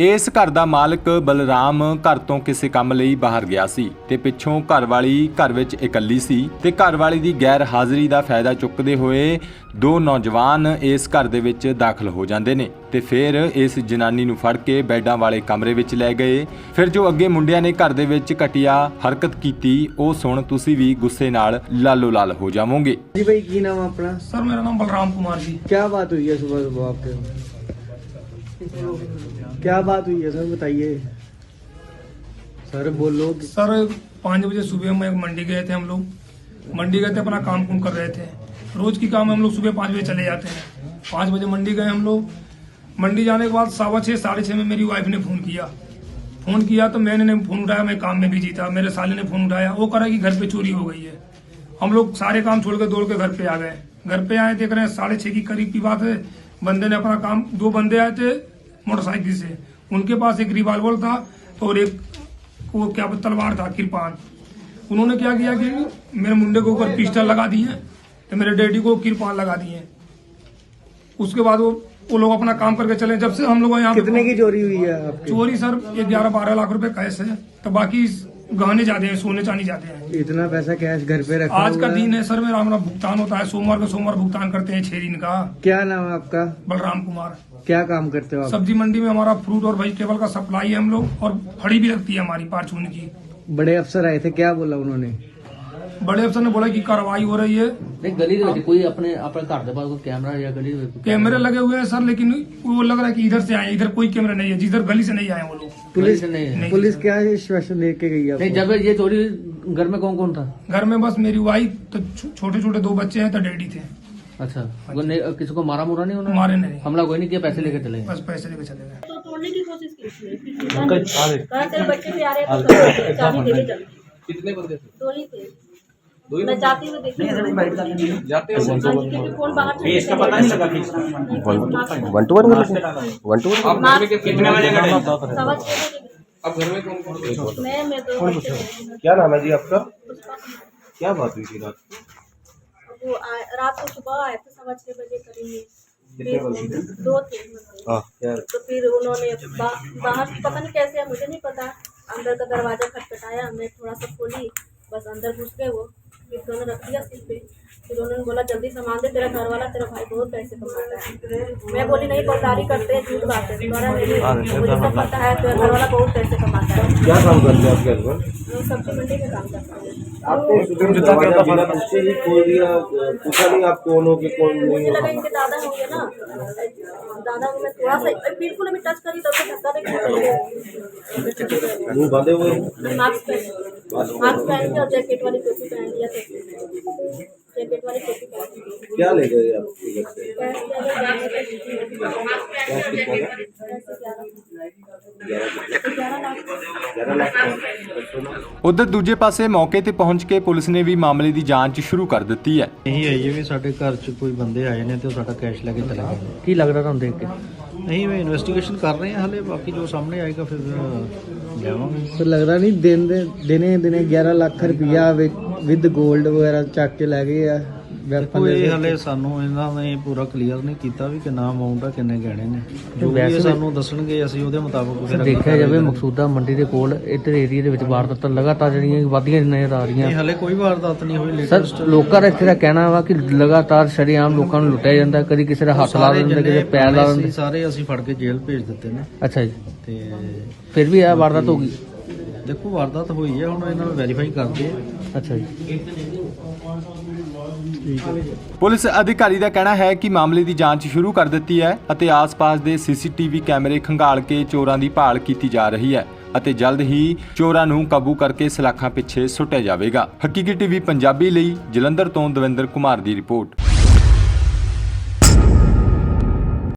ਇਸ ਘਰ ਦਾ ਮਾਲਕ ਬਲਰਾਮ ਘਰ ਤੋਂ ਕਿਸੇ ਕੰਮ ਲਈ ਬਾਹਰ ਗਿਆ ਸੀ ਤੇ ਪਿੱਛੋਂ ਘਰਵਾਲੀ ਘਰ ਵਿੱਚ ਇਕੱਲੀ ਸੀ ਤੇ ਘਰਵਾਲੀ ਦੀ ਗੈਰ ਹਾਜ਼ਰੀ ਦਾ ਫਾਇਦਾ ਚੁੱਕਦੇ ਹੋਏ ਦੋ ਨੌਜਵਾਨ ਇਸ ਘਰ ਦੇ ਵਿੱਚ ਦਾਖਲ ਹੋ ਜਾਂਦੇ ਨੇ ਤੇ ਫਿਰ ਇਸ ਜਨਾਨੀ ਨੂੰ ਫੜ ਕੇ ਬੈੱਡਾਂ ਵਾਲੇ ਕਮਰੇ ਵਿੱਚ ਲੈ ਗਏ। ਫਿਰ ਜੋ ਅੱਗੇ ਮੁੰਡਿਆਂ ਨੇ ਘਰ ਦੇ ਵਿੱਚ ਘਟਿਆ ਹਰਕਤ ਕੀਤੀ ਉਹ ਸੁਣ ਤੁਸੀਂ ਵੀ ਗੁੱਸੇ ਨਾਲ ਲਾਲੋ ਲਾਲ ਹੋ ਜਾਵੋਗੇ। ਜੀ ਭਾਈ ਕੀ ਨਾਮ ਆਪਣਾ? ਸਰ ਮੇਰਾ ਨਾਮ ਬਲਰਾਮ ਕੁਮਾਰ ਜੀ। ਕੀ ਬਾਤ ਹੋਈ ਹੈ ਸਵੇਰ ਸਵੇਰ ਆਪਕੇ? क्या बात हुई है, सर? बताइए। सर, बोलो सर, पाँच बजे सुबह में मंडी गए थे हम लोग। मंडी गए थे, अपना काम कुम कर रहे थे। रोज की काम हम लोग सुबह पाँच बजे चले जाते हैं। पाँच बजे मंडी गए हम लोग। मंडी जाने के बाद सवा छः, साढ़े छः में मेरी वाइफ ने फ़ोन किया। फ़ोन किया तो मैंने फ़ोन उठाया, मैं काम में बिज़ी था। मेरे साले ने फ़ोन उठाया। वो करा कि घर पे चोरी हो गई है। हम लोग सारे काम छोड़ के दौड़ के घर पे आ गए। घर पे आए, देख रहे हैं साढ़े छः की करीब की बात है। बंदे ने अपना काम दो बंदे आए थे मोटरसाइकिल से। उनके पास एक रिवाल्वर था और एक वो क्या तलवार था किरपान। उन्होंने क्या किया कि मेरे मुंडे के ऊपर पिस्टल लगा दिए तो मेरे डैडी को किरपान लगा दिए। उसके बाद वो वो लोग अपना काम करके चले। जब से हम लोग यहाँ कितने की चोरी हुई है आपकी? चोरी सर ये ग्यारह बारह लाख रुपए कैश है। तो बाकी गहने जाते हैं सोने चांदी जाते हैं। इतना पैसा कैश घर पे रखा आज का दिन है सर मेरा हमारा भुगतान होता है। सोमवार को सोमवार भुगतान करते हैं छह दिन का। क्या नाम है आपका? बलराम कुमार। क्या काम करते हो आप? सब्ज़ी मंडी में हमारा फ्रूट और वेजिटेबल का सप्लाई है हम लोग और फड़ी भी लगती है हमारी पार्चून की। बड़े अफसर आए थे क्या बोला उन्होंने? बड़े अफसर ने बोला कि कार्रवाई हो रही है ਨਹੀਂ ਗਲੀ ਦੇ ਵਿੱਚ ਕੋਈ ਆਪਣੇ ਆਪਣੇ ਘਰ ਦੇ ਬਾਹਰ ਕੋਈ ਕੈਮਰਾ ਜਾਂ ਗਲੀ ਦੇ ਵਿੱਚ ਕੋਈ कैमरे लगे हुए हैं सर लेकिन वो लग रहा है कि इधर से आए इधर कोई कैमरा नहीं है जिधर गली से नहीं आए वो लोग पुलिस नहीं है नहीं। पुलिस क्या आश्वासन लेके गई नहीं आपको जब ये चोरी हुई, घर में कौन कौन था घर में बस मेरी वाइफ तो छोटे छोटे दो बच्चे हैं तो डैडी थे अच्छा वो नहीं- किसी को मारा मुरा नहीं उन्होंने मारे नहीं हमला कोई नहीं किया पैसे लेके चले गए बस पैसे लेके चले गए तो तोड़ने की कोशिश की उसने फिर कहा तेरे बच्चे भी आ रहे हैं तो चाबी दे के चल कितने बंदे थे दो ही थे मैं जाती हुई देखी जाते हाँ। फ़ोन बाहर था इसका पता नहीं लगा one two one one two one कितने बजे सवा बजे। अब घर में कौन कौन मैं मैं दो क्या नाम है जी आपका? क्या बात हुई थी रात वो रात को सुबह आए थे सवा छह बजे करेंगे दो थे हाँ। तो फिर उन्होंने बा, बाहर पता नहीं कैसे है मुझे नहीं पता। अंदर का दरवाज़ा खटखटाया मैं थोड़ा सा खोली बस अंदर घुस गए वो। दोनों रख दिया सिर पे। फिर उन्होंने बोला जल्दी सामान दे तेरा घर वाला तेरा भाई बहुत पैसे कमाता है। मैं बोली नहीं पौधारी करते हैं झूठ बात है तुम्हारा नहीं मुझे सब पता है तेरा घर वाला बहुत पैसे कमाता है। क्या काम करते हैं आपके हस्बैंड मैं सब्ज़ी मंडी में काम करता हूँ। आपने सुबह दरवाज़ा बिना पूछे ही? खोल दिया पूछा नहीं आप कौन हो कि कौन नहीं लगा इनके दादा होंगे ना। दादा को मैं थोड़ा सा बिल्कुल अभी टच करी तो धक्का देखे मुँह बंधे हुए मास्क पहन। पहन और जैकेट वाली टोपी पहन लिया जैकेट वाली टोपी पहन क्या ले गए आप से? ਉਧਰ ਦੂਜੇ ਪਾਸੇ ਮੌਕੇ ਤੇ ਪਹੁੰਚ ਕੇ ਪੁਲਿਸ ਨੇ ਵੀ ਮਾਮਲੇ ਦੀ ਜਾਂਚ ਸ਼ੁਰੂ ਕਰ ਦਿੱਤੀ ਹੈ। ਇਹੀ ਹੈ ਜੀ ਸਾਡੇ ਘਰ 'ਚ ਕੋਈ ਬੰਦੇ ਆਏ ਨੇ ਤੇ ਉਹ ਸਾਡਾ ਕੈਸ਼ ਲੈ ਕੇ ਚਲੇ ਗਏ ਕੀ ਲੱਗਦਾ ਤੁਹਾਨੂੰ ਦੇਖ ਕੇ? ਨਹੀਂ ਮੈਂ ਇਨਵੈਸਟੀਗੇਸ਼ਨ ਕਰ ਰਹੇ ਹਾਂ ਹਲੇ ਬਾਕੀ ਜੋ ਸਾਹਮਣੇ ਆਏਗਾ ਫਿਰ ਲਿਆਵਾਂਗੇ। ਪਰ ਲੱਗਦਾ ਨਹੀਂ ਦਿਨ ਦੇ ਦਿਨੇ ਦਿਨੇ 11 ਲੱਖ ਰੁਪਇਆ ਵਿਦ ਗੋਲਡ ਵਗੈਰਾ ਚੱਕ ਕੇ ਲੈ ਗਏ ਆ। ਵੈਪਨ ਕੋਈ ਹਲੇ ਸਾਨੂੰ ਇਹਨਾਂ ਨੇ ਪੂਰਾ ਕਲੀਅਰ ਨਹੀਂ ਕੀਤਾ ਵੀ ਕਿੰਨਾ ਅਮਾਉਂਟ ਆ ਕਿੰਨੇ ਗਹਿਣੇ ਨੇ। ਜੋ ਵੀ ਸਾਨੂੰ ਦੱਸਣਗੇ ਅਸੀਂ ਉਹਦੇ ਮੁਤਾਬਕ ਫਿਰ ਦੇਖਿਆ ਜਾਵੇ ਮਕਸੂਦਾ ਮੰਡੀ ਦੇ ਕੋਲ ਇੱਧਰ ਏਰੀਆ ਦੇ ਵਿੱਚ ਵਾਰਦਾਤਾਂ ਲਗਾਤਾਰ ਜਿਹੜੀਆਂ ਵਧੀਆਂ ਨਜ਼ਰ ਆ ਰਹੀਆਂ। ਹਲੇ ਕੋਈ ਵਾਰਦਾਤ ਨਹੀਂ ਹੋਈ ਲੇਟੈਸਟ ਲੋਕਾਂ ਦਾ ਇੱਥੇ ਦਾ ਕਹਿਣਾ ਵਾ ਕਿ ਲਗਾਤਾਰ ਸ਼ਰੀਆਮ ਲੋਕਾਂ ਨੂੰ ਲੁੱਟਿਆ ਜਾਂਦਾ ਕਦੀ ਕਿਸੇ ਦਾ ਹੱਥ ਲਾ ਦਿੰਦੇ ਕਿਸੇ ਪੈਰ ਲਾ ਦਿੰਦੇ। ਸਾਰੇ ਅਸੀਂ ਫੜ ਕੇ ਜੇਲ੍ਹ ਭੇਜ ਦਿੱਤੇ ਨੇ। ਅੱਛਾ ਜੀ। ਤੇ ਫਿਰ ਵੀ ਆ ਵਾਰਦਾਤ ਹੋ ਗਈ। ਦੇਖੋ ਵਾਰਦਾਤ ਹੋਈ ਹੈ ਹੁਣ ਇਹਨਾਂ ਨੂੰ ਵੈਰੀਫਾਈ ਕਰਦੇ ਆ। ਅੱਛਾ ਜੀ। ਪੁਲਿਸ ਅਧਿਕਾਰੀ ਦਾ ਕਹਿਣਾ ਹੈ ਕਿ ਮਾਮਲੇ ਦੀ ਜਾਂਚ ਸ਼ੁਰੂ ਕਰ ਦਿੱਤੀ ਹੈ ਅਤੇ ਆਸ-ਪਾਸ ਦੇ ਸੀਸੀਟੀਵੀ ਕੈਮਰੇ ਖੰਗਾਲ ਕੇ ਚੋਰਾਂ ਦੀ ਭਾਲ ਕੀਤੀ ਜਾ ਰਹੀ ਹੈ ਅਤੇ ਜਲਦ ਹੀ ਚੋਰਾਂ ਨੂੰ ਕਾਬੂ ਕਰਕੇ ਸਲਾਖਾਂ ਪਿੱਛੇ ਸੁੱਟਿਆ ਜਾਵੇਗਾ। ਹਕੀਕੀ ਟੀਵੀ ਪੰਜਾਬੀ ਲਈ ਜਲੰਧਰ ਤੋਂ ਦਵਿੰਦਰ ਕੁਮਾਰ ਦੀ ਰਿਪੋਰਟ।